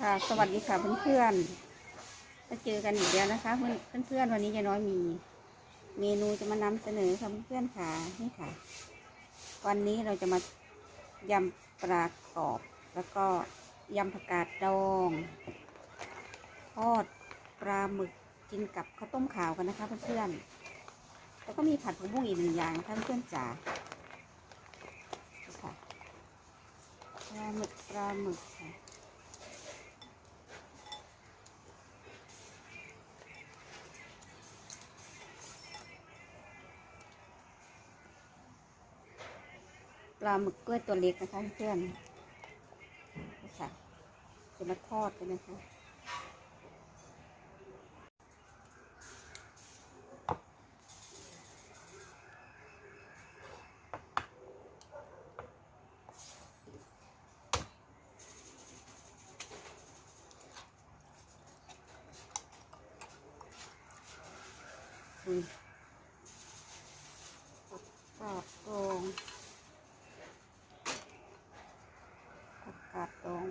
ค่ะ สวัสดีค่ะเพื่อนๆมาเจอกันอีกแล้วนะคะ เพื่อนเพื่อนๆวันนี้ยายน้อยมี เมนูจะมานำเสนอค่ะเพื่อนๆค่ะนี่ค่ะ วันนี้เราจะมายำปลากรอบ แล้วก็ยำผักกาดดองทอดปลาหมึกกินกับข้าวต้มขาวกันนะคะ เพื่อนๆแล้วก็มีผัดผักบุ้งอีกหนึ่งอย่างนะคะเพื่อนจ๋านี่ค่ะปลาหมึกปลาหมึกค่ะ ปลาหมึกกล้วยตัวเล็กนะคะเพื่อนค่ะจะมาทอดกันนะคะอืมกาดดองผักกาดดอง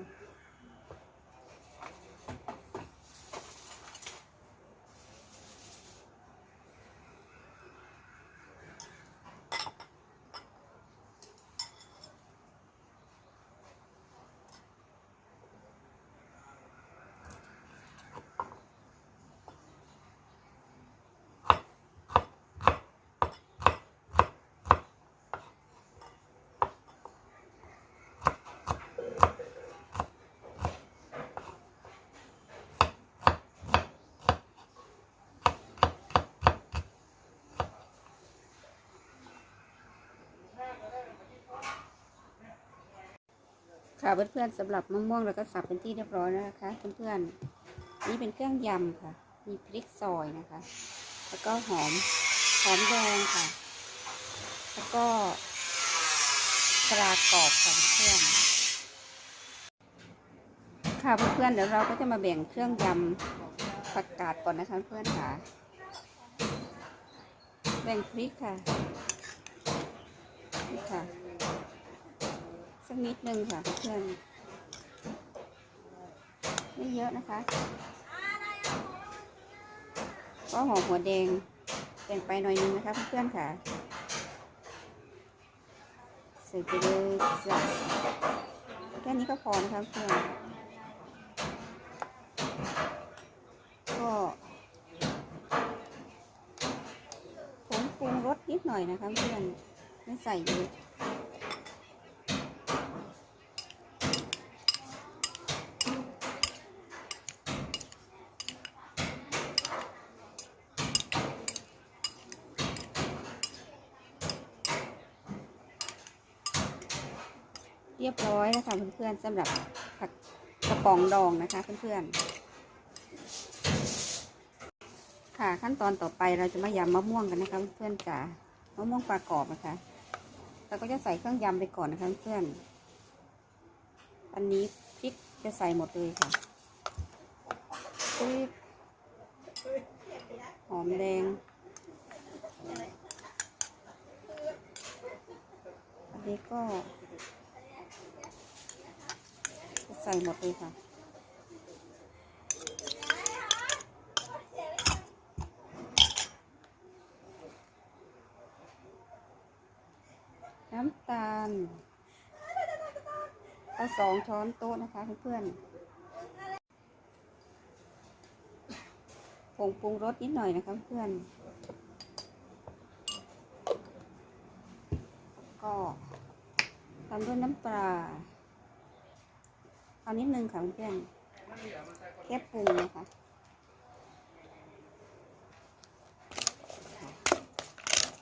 ค่ะเพื่อนๆสำหรับมะม่วงเราก็สับเป็นที่เรียบร้อยแล้วนะคะเพื่อนๆนี่เป็นเครื่องยำค่ะ มีพริกซอยนะคะ แล้วก็หอมหอมแดงค่ะ แล้วก็ปลากรอบค่ะเพื่อนค่ะเพื่อนๆเดี๋ยวเราก็จะมาแบ่งเครื่องยำผักกาดก่อนนะคะเพื่อนค่ะ แบ่งพริกค่ะนี่ค่ะ สักนิดนึงค่ะเพื่อนไม่เยอะนะคะก็หอมหัวแดงแบ่งไปหน่อยนึงนะคะเพื่อนๆค่ะใส่ไปเลยจ้ะแค่นี้ก็พอนะคะเพื่อนก็ผงปรุงรสนิดหน่อยนะคะเพื่อนไม่ใส่เยอะ เรียบร้อยแล้วค่ะเพื่อนๆสำหรับผักกระป๋องดองนะคะเพื่อนๆ ค่ะขั้นตอนต่อไปเราจะมายำมะม่วงกันนะคะเพื่อนๆจ๋ามะม่วงปลากรอบนะคะเราก็จะใส่เครื่องยำไปก่อนนะคะเพื่อนอันนี้พริกจะใส่หมดเลยค่ะพริกหอมแดงอันนี้ก็ ใส่หมดเลยค่ะ น้ำตาลเอาสองช้อนโต๊ะนะคะเพื่อนๆผงปรุงรสนิดหน่อยนะคะเพื่อนก็ทำด้วยน้ำปลา เอานิดนึงค่ะเพื่อนแค่ปรุงนะคะ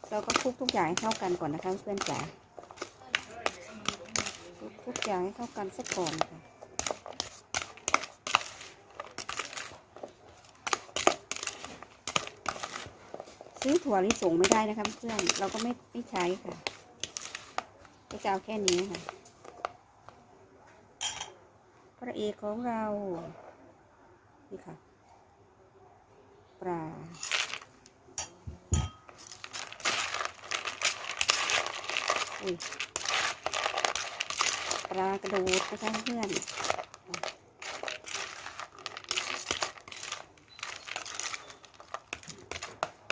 เราก็คลุกทุกอย่างให้เข้ากันก่อนนะคะเพื่อนจ๋าคลุกทุกอย่างให้เข้ากันสักก่อนค่ะซื้อถั่วลิสงไม่ได้นะคะเพื่อนเราก็ไม่ไม่ใช้ค่ะก็จะเอาแค่นี้ค่ะ พระเอกของเรา นี่ค่ะ ปลาปลากระโดดนะคะเพื่อน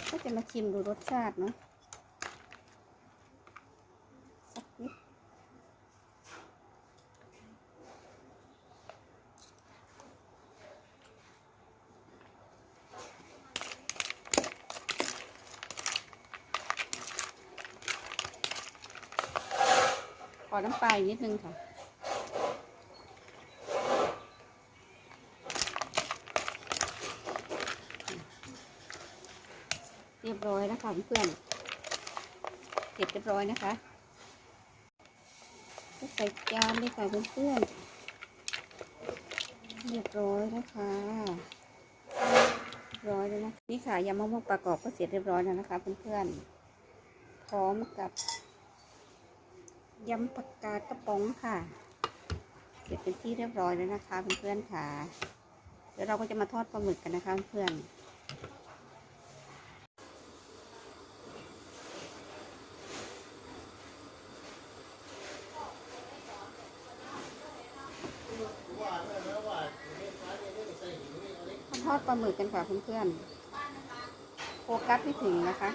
ก็จะมาชิมดูรสชาติเนาะ อน้ำปลาอีกนิดนึงค่ะ เรียบร้อยแล้วค่ะเพื่อนเสร็จเรียบร้อยนะคะก็ใส่จานเลยค่ะเพื่อนเรียบร้อยนะคะร้อยแล้วนะนี่ค่ะยำมะม่วงประกอบก็เสร็จเรียบร้อยแล้วนะคะเพื่อนๆพร้อมกับ ยำผักกาดกระป๋องค่ะ เสร็จเป็นที่เรียบร้อยแล้วนะคะเพื่อนๆค่ะเดี๋ยวเราก็จะมาทอดปลาหมึกกันนะคะเพื่อนทอดปลาหมึกกันค่ะเพื่อนๆโฟกัสไม่ถึงนะคะ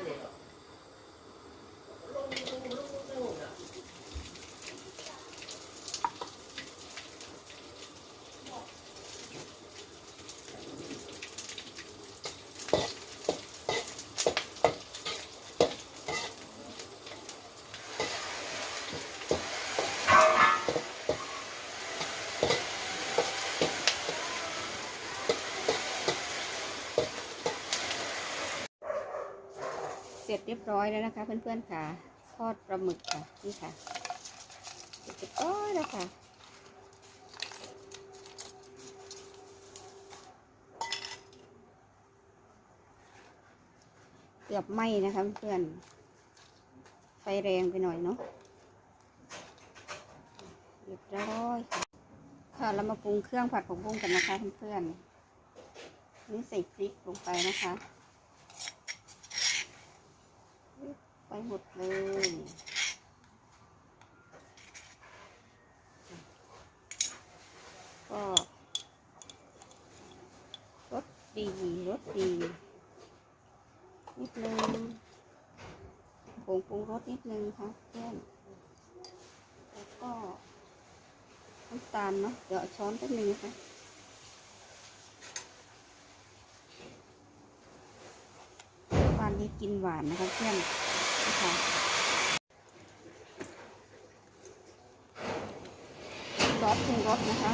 เสร็จเรียบร้อยแล้วนะคะ เพื่อนๆค่ะทอดปลาหมึกค่ะนี่ค่ะเสร็จเรียบร้อยแล้วค่ะเกือบไหม้นะคะเพื่อนไฟแรงไปหน่อยเนาะเรียบร้อยค่ะค่ะเรามาปรุงเครื่องผัดของบุ้งกันนะคะเพื่อนๆนี่ใส่พริกลงไปนะคะ ไป หมดเลยก็รสดีรสดี นิดนึงผงปรุงรสนิดนึงค่ะเพื่อนแล้วก็น้ำตาลเนาะเดี๋ยวช้อนแป๊บนึงนะคะปานนี้กินหวานนะคะเพื่อน นะคะซอสปรุงรสนะคะ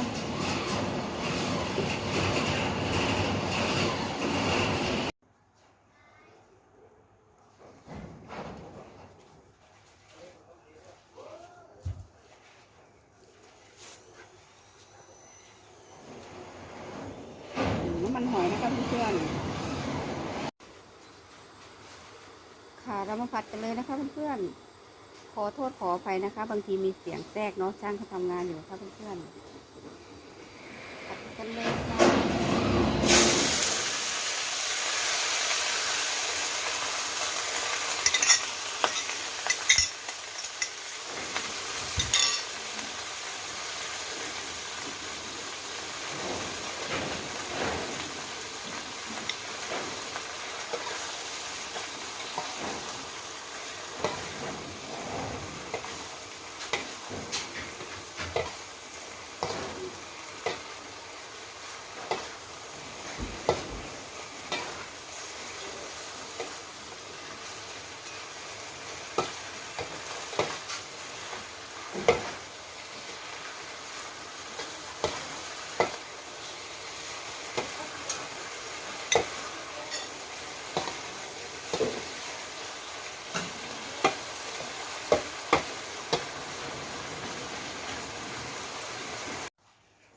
น้ำมันหอยนะคะเพื่อนๆ ค่ะ เรามาผัดกันเลยนะคะเพื่อนๆ ขอโทษขออภัยนะคะ บางทีมีเสียงแทรกเนาะช่างเขาทำงานอยู่ค่ะเพื่อนๆ ผัดกันเลยค่ะ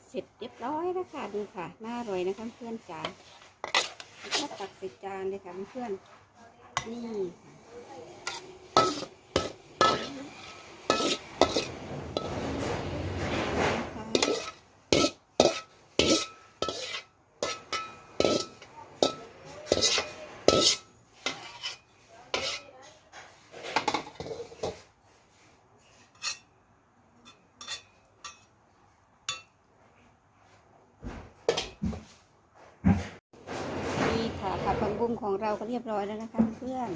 เสร็จเรียบร้ อยแล้วค่ะดูค่ะ น่าอร่อยนะคะเพื่อนจ๋าแล้วก็ตักใส่จานเลยค่ะเพื่อนนี่ค่ะนะคะนี่ค่ะ ผัดผักบุ้งของเราก็เรียบร้อยแล้วนะคะเพื่อน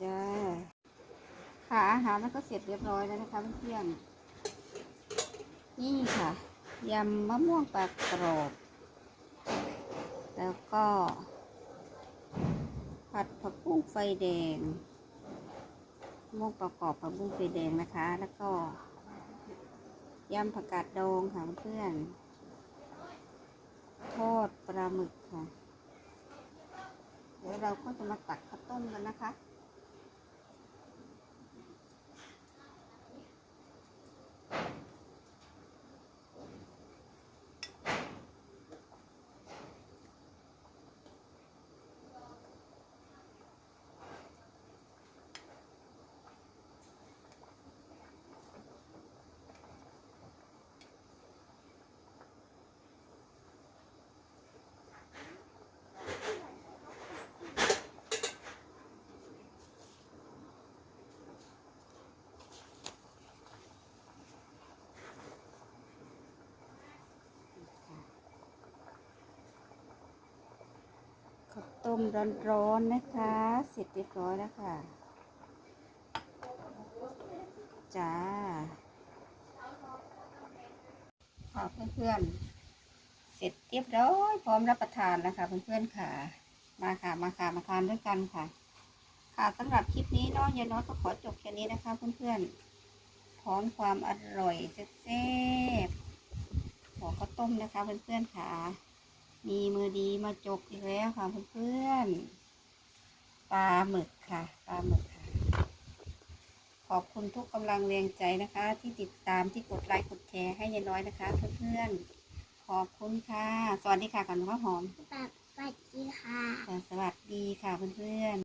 จ้าค่ะอาหารมันก็เสร็จเรียบร้อยแล้วนะคะเพื่อนนี่ค่ะยำมะม่วงปลากรอบ แล้วก็ ผัดผักบุ้งไฟแดงมะม่วงประกอบผักบุ้งไฟแดงนะคะ แล้วก็ยำผักกาดดองค่ะเพื่อนทอดปลาหมึกค่ะ เดี๋ยวเราก็จะมาตักข้าวต้มกันนะคะ ข้าวต้มร้อนๆนะคะ เสร็จเรียบร้อยแล้วค่ะ จ้าค่ะเพื่อนๆ เสร็จเรียบร้อย พร้อมรับประทานแล้วค่ะเพื่อนๆค่ะ มาค่ะ มาค่ะ มาทานด้วยกันค่ะ ค่ะสำหรับคลิปนี้เน้องยายน้อยก็ขอจบแค่นี้นะคะเพื่อนๆ พร้อมความอร่อยแซ่บๆ ของข้าวต้มนะคะเพื่อนๆค่ะ มีมือดีมาจกอีกแล้วค่ะเพื่อนๆ ปลาหมึกค่ะ ปลาหมึกค่ะ ขอบคุณทุกกำลังแรงใจนะคะ ที่ติดตามที่กดไลค์กดแชร์ให้ยายน้อยนะคะ เพื่อนๆ ขอบคุณค่ะ สวัสดีค่ะกันข้าวหอมแบบสวัสดีค่ะ สวัสดีค่ะเพื่อนๆ